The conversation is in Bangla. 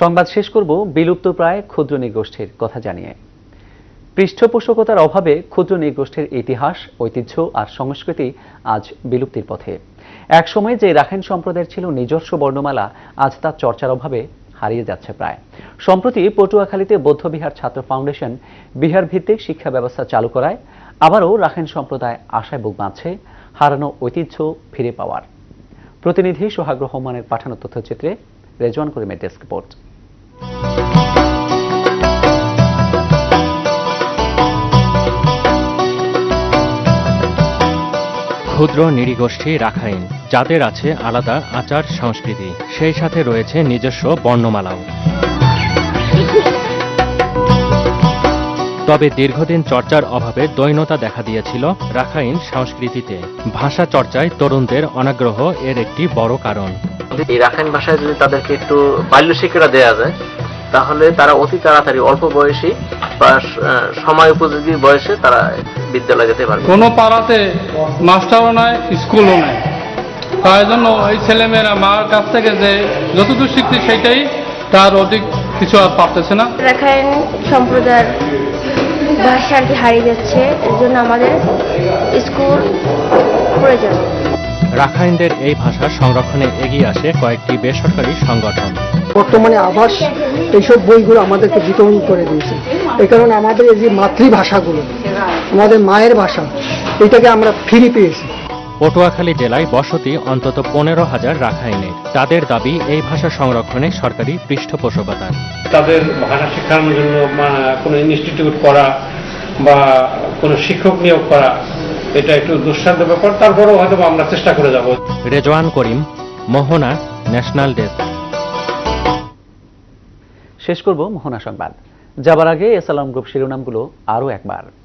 সংবাদ শেষ করব বিলুপ্ত প্রায় ক্ষুদ্র নৃগোষ্ঠীর কথা জানিয়ে। পৃষ্ঠপোষকতার অভাবে ক্ষুদ্র নৃগোষ্ঠীর ইতিহাস, ঐতিহ্য আর সংস্কৃতি আজ বিলুপ্তির পথে। একসময় যে রাখাইন সম্প্রদায়ের ছিল নিজস্ব বর্ণমালা, আজ তার চর্চার অভাবে হারিয়ে যাচ্ছে প্রায়। সম্প্রতি পটুয়াখালীতে বৌদ্ধবিহার ছাত্র ফাউন্ডেশন বিহার ভিত্তিক শিক্ষা ব্যবস্থা চালু করায়, আবারও রাখাইন সম্প্রদায় আশায় বুক বাঁধছে হারানো ঐতিহ্য ফিরে পাওয়ার। প্রতিনিধি সোহাগ রহমানের পাঠানো তথ্যচিত্রে রেজওয়ান করিমের ডেস্ক রিপোর্ট। ক্ষুদ্র নৃগোষ্ঠী রাখাইন, যাদের আছে আলাদা আচার সংস্কৃতি, সেই সাথে রয়েছে নিজস্ব বর্ণমালাও। তবে দীর্ঘদিন চর্চার অভাবে দৈনতা দেখা দিয়েছিল রাখাইন সংস্কৃতিতে। ভাষা চর্চায় তরুণদের অনাগ্রহ এর একটি বড় কারণ। এই রাখাইন ভাষায় যদি তাদেরকে একটু বাল্য শিক্ষাটা দেওয়া যায় তাহলে তারা অতি তাড়াতাড়ি অল্প বয়সী বা আহ, সময় উপযোগী বয়সে তারা বিদ্যালয়ে যেতে পারবে। কোনো পাড়াতে মাস্টারও নাই স্কুলও নাই। তাই জন্য এই ছেলেমেয়েরা মার কাছ থেকে যে যতদূর শিখছে সেটাই তার অধিক কিছু আর পারতেছে না। রাখাইন সম্প্রদায়ের ভাষা আর কি হারিয়ে যাচ্ছে এর জন্য আমাদের স্কুল প্রয়োজন। রাখাইনদের এই ভাষা সংরক্ষণে এগিয়ে আসে কয়েকটি বেসরকারি সংগঠন। বর্তমানে আবাস এইসব বইগুলো আমাদেরকে বিতরণ করে দিয়েছে। এই কারণে আমাদের এই যে মাতৃভাষাগুলো আমাদের মায়ের ভাষা এটাকে আমরা ফিরে পেয়েছি। পটুয়াখালী জেলায় বসতি অন্তত পনেরো হাজার রাখাইনের। তাদের দাবি এই ভাষা সংরক্ষণে সরকারি পৃষ্ঠপোষকতা তাদের ভাষা শেখানোর জন্য কোনো ইনস্টিটিউট করা বা কোনো শিক্ষক নিয়োগ করা এটা একটু দুঃসাধ্য ব্যাপার। তারপরেও হয়তো আমরা চেষ্টা করে যাব। Rezwan Karim Mohona national desk. শেষ করব মোহনা সংবাদ। যাবার আগে এসালাম গ্রুপ শিরোনামগুলো আরও একবার।